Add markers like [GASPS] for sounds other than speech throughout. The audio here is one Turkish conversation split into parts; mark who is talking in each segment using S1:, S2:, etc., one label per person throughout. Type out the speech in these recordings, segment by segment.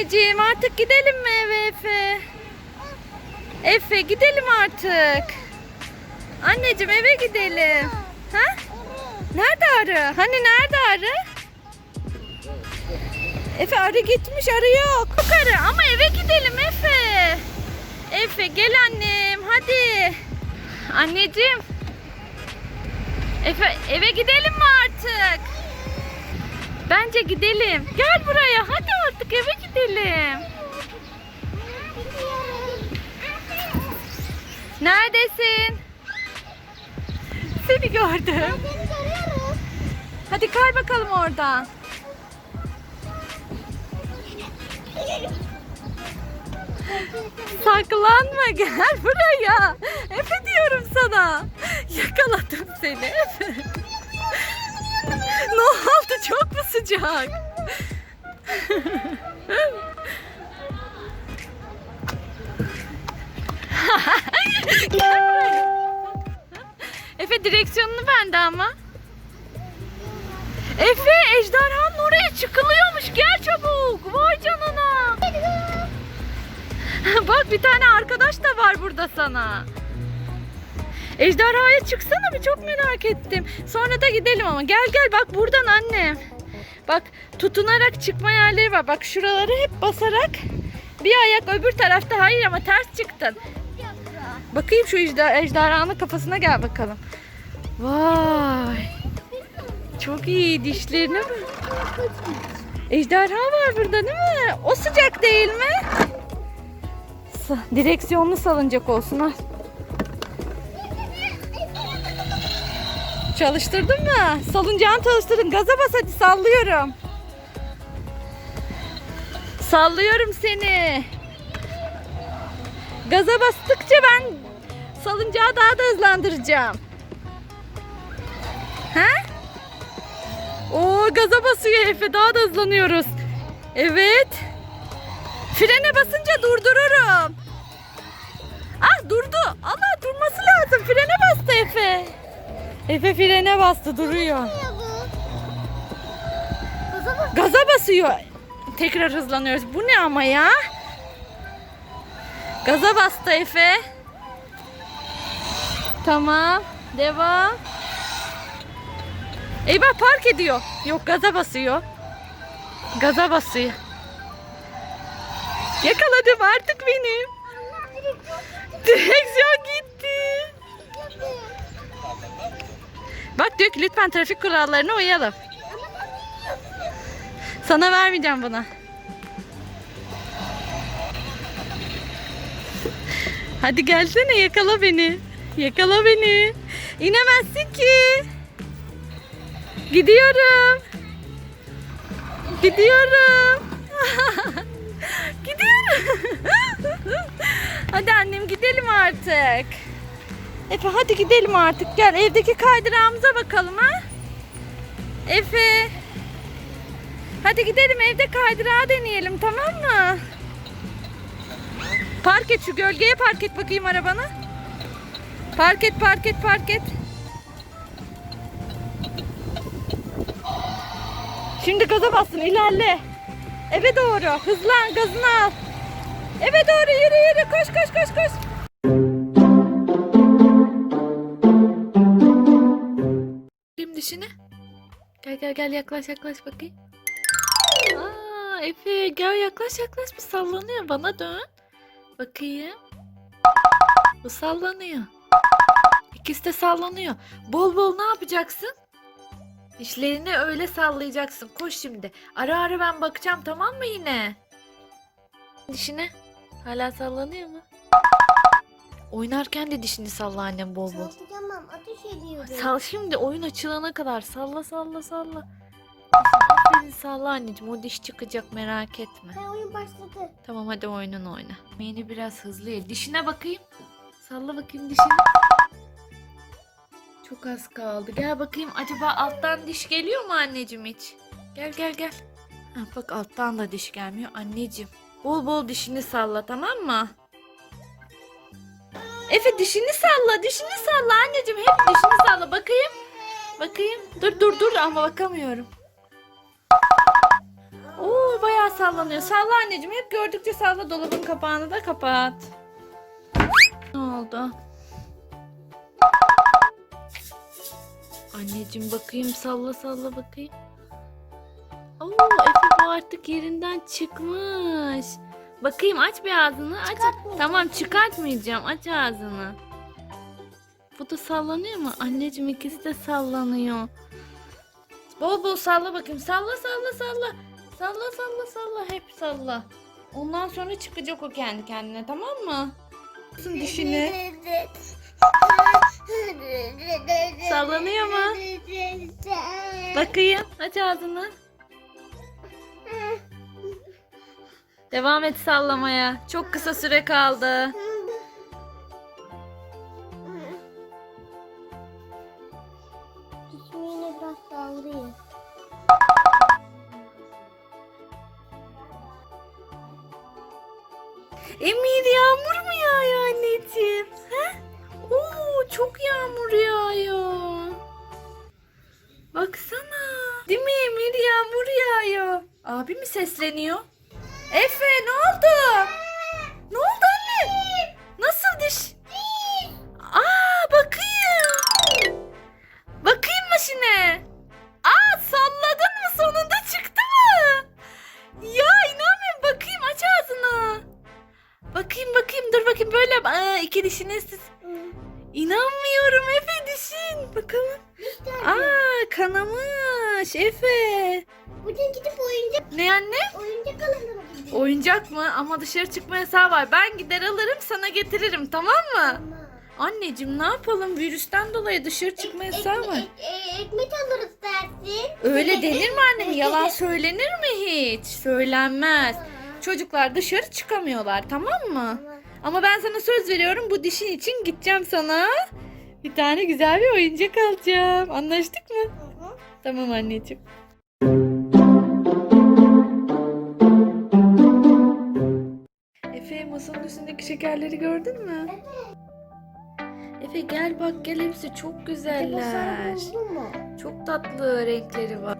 S1: Anneciğim artık gidelim mi eve Efe? Efe gidelim artık. Anneciğim eve gidelim. Ha? Nerede arı? Hani nerede arı? Efe arı gitmiş arı yok. Yok arı ama eve gidelim Efe. Efe gel annem hadi. Anneciğim. Efe eve gidelim mi artık? Bence gidelim. Gel buraya hadi artık eve gidelim. Neredesin? Seni gördüm. Hadi kay bakalım oradan. Saklanma gel buraya. Efe diyorum sana. Yakaladım seni Efe. Ne oldu çok mu sıcak? [LAUGHS] Efe direksiyonunu bende ama. Efe ejderhanın oraya çıkılıyormuş. Gel çabuk. Vay canına. [LAUGHS] Bak bir tane arkadaş da var burada sana. Ejderhaya çıksana bir çok merak ettim. Sonra da gidelim ama. Gel gel bak buradan annem. Bak tutunarak çıkma yerleri var. Bak şuraları hep basarak. Bir ayak öbür tarafta. Hayır ama ters çıktın. Bakayım şu ejder, ejderhanın kafasına gel bakalım. Vay. Çok iyi dişlerine bak. Ejderha var burada değil mi? O sıcak değil mi? Direksiyonlu salıncak olsun al. Çalıştırdın mı? Salıncağını çalıştırdın. Gaza bas hadi sallıyorum. Sallıyorum seni. Gaza bastıkça ben salıncağı daha da hızlandıracağım. He? Oo gaza basıyor Efe. Daha da hızlanıyoruz. Evet. Frene basınca durdururum. Ah durdu. Allah durması lazım. Frene bastı Efe. Efe frene bastı duruyor. Gaza basıyor. Tekrar hızlanıyoruz. Bu ne ama ya? Gaza bastı Efe. Tamam. Devam. Eyvah park ediyor. Yok gaza basıyor. Gaza basıyor. Yakaladım artık benim. Direksiyon gitti. Bak dök lütfen trafik kurallarına uyalım. Sana vermeyeceğim buna. Hadi gelsene yakala beni. Yakala beni. İnemezsin ki. Gidiyorum. Gidiyorum. [LAUGHS] Gidiyorum. [LAUGHS] hadi annem gidelim artık. Efe hadi gidelim artık. Gel evdeki kaydırağımıza bakalım ha. Efe. Hadi gidelim evde kaydırağı deneyelim tamam mı? Park et şu gölgeye park et bakayım arabanı. Park et park et park et. Şimdi gaza bastın ilerle. Eve doğru hızlan gazını al. Eve doğru yürü yürü koş koş koş koş. Dişine. Gel gel gel yaklaş yaklaş bakayım. Aa Efe gel yaklaş yaklaş bir sallanıyor bana dön. Bakayım. Bu sallanıyor. İkisi de sallanıyor. Bol bol ne yapacaksın? Dişlerini öyle sallayacaksın. Koş şimdi. Ara ara ben bakacağım tamam mı yine? Dişine. Hala sallanıyor mu? Oynarken de dişini salla annem bol bol.
S2: Tamam ateş ediyorum.
S1: Sal şimdi oyun açılana kadar salla salla salla. Aferin salla anneciğim o diş çıkacak merak etme.
S2: Ben oyun başladı.
S1: Tamam hadi oyununu oyna. Yeni biraz hızlı ye. Dişine bakayım. Salla bakayım dişini. Çok az kaldı. Gel bakayım acaba alttan diş geliyor mu anneciğim hiç? Gel gel gel. Ha, bak alttan da diş gelmiyor anneciğim. Bol bol dişini salla tamam mı? Efe dişini salla dişini salla anneciğim hep dişini salla bakayım. Bakayım. Dur dur dur ama bakamıyorum. Oo bayağı sallanıyor. Salla anneciğim. Hep gördükçe salla. Dolabın kapağını da kapat. Ne oldu? Anneciğim bakayım salla salla bakayım. Oo Efe bu artık yerinden çıkmış. Bakayım aç bir ağzını. Aç. Tamam çıkartmayacağım. Aç ağzını. Bu da sallanıyor mu? Anneciğim ikisi de sallanıyor. Bol bol salla bakayım. Salla salla salla. Salla salla salla. Hep salla. Ondan sonra çıkacak o kendi kendine tamam mı? Dişini. Sallanıyor mu? [LAUGHS] Bakayım. Aç ağzını. Devam et sallamaya. Çok kısa süre kaldı. Emir yağmur mu yağıyor anneciğim? He? Oo çok yağmur yağıyor. Baksana. Değil mi Emir yağmur yağıyor. Abi mi sesleniyor? Efe ne oldu? Ne oldu anne? Nasıl diş? Aa bakayım. Bakayım maşine. Aa salladın mı sonunda çıktı mı? Ya inanmıyorum bakayım aç ağzını. Bakayım bakayım dur bakayım böyle Aa, iki dişini siz. İnanmıyorum Efe dişin. Bakalım. Aa kanamış Efe.
S2: Bugün gidip oyuncak
S1: Ne anne?
S2: oyuncak alalım.
S1: Oyuncak mı? Ama dışarı çıkma yasağı var. Ben gider alırım sana getiririm tamam mı?
S2: Ama
S1: Anneciğim ne yapalım? Virüsten dolayı dışarı çıkma yasağı
S2: ek-
S1: var.
S2: ek- e- ekmek alırız dersin.
S1: Öyle denir mi annem? Yalan söylenir mi hiç? Söylenmez. Çocuklar dışarı çıkamıyorlar tamam mı?
S2: Ama-
S1: Ama ben sana söz veriyorum bu dişin için gideceğim sana. Bir tane güzel bir oyuncak alacağım. Anlaştık mı?
S2: Hı hı.
S1: Tamam anneciğim. Masanın üstündeki şekerleri gördün mü? Efe gel bak gel hepsi çok
S2: Bu sarı
S1: güzeller.
S2: buldun mu?
S1: Çok tatlı renkleri var.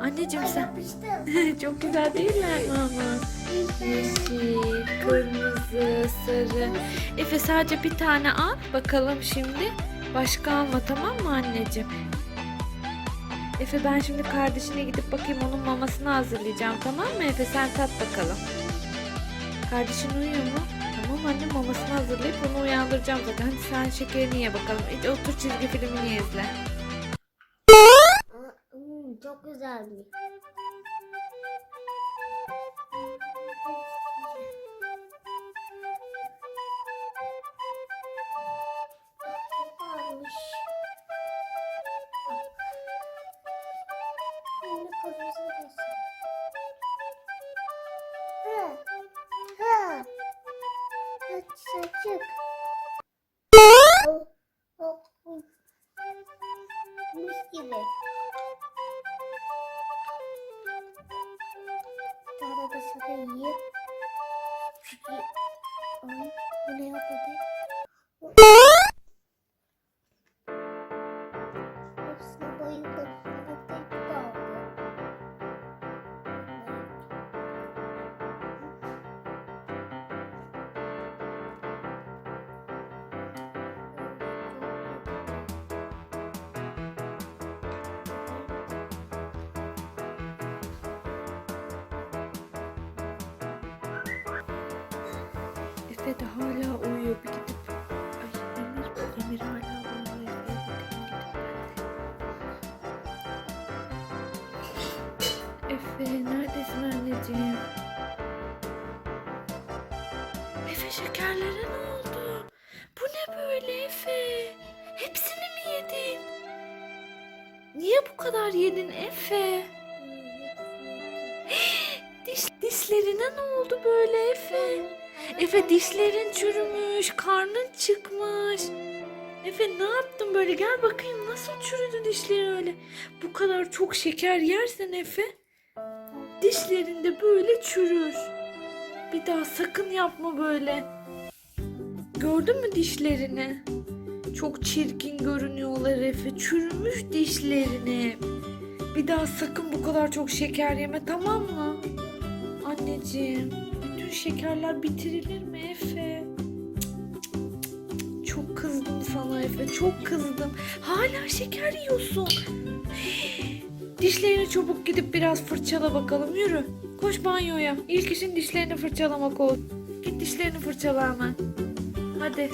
S1: Anneciğim sen [LAUGHS] çok güzel değiller mi ama? Yeşil, kırmızı, sarı. Efe sadece bir tane al bakalım şimdi. Başka alma tamam mı anneciğim? Efe ben şimdi kardeşine gidip bakayım onun mamasını hazırlayacağım tamam mı Efe sen tat bakalım. Kardeşin uyuyor mu? Tamam annem mamasını hazırlayıp onu uyandıracağım zaten. Hadi sen şekerini ye bakalım. Hadi otur çizgi filmini izle.
S2: Hmm, Çok güzelmiş. Sana yiyeyim. Çünkü... Ay, bu ne yapıyor?
S1: Efe de hala uyuyor. Bir gidip... Ay Emir, Emir hala. Efe neredesin anneciğim? Efe şekerlere ne oldu? Bu ne böyle Efe? Hepsini mi yedin? Niye bu kadar yedin Efe? [GASPS] Diş, dişlerine ne oldu böyle Efe? Efe dişlerin çürümüş, karnın çıkmış. Efe ne yaptın böyle? Gel bakayım nasıl çürüdü dişlerin öyle. Bu kadar çok şeker yersen Efe, dişlerinde böyle çürür. Bir daha sakın yapma böyle. Gördün mü dişlerini? Çok çirkin görünüyorlar Efe. Çürümüş dişlerini. Bir daha sakın bu kadar çok şeker yeme tamam mı? Anneciğim, şekerler bitirilir mi Efe? Çok kızdım sana Efe, çok kızdım. Hala şeker yiyorsun. Dişlerini çabuk gidip biraz fırçala bakalım. Yürü. Koş banyoya. İlk işin dişlerini fırçalamak olsun. Git dişlerini fırçala hemen. Hadi.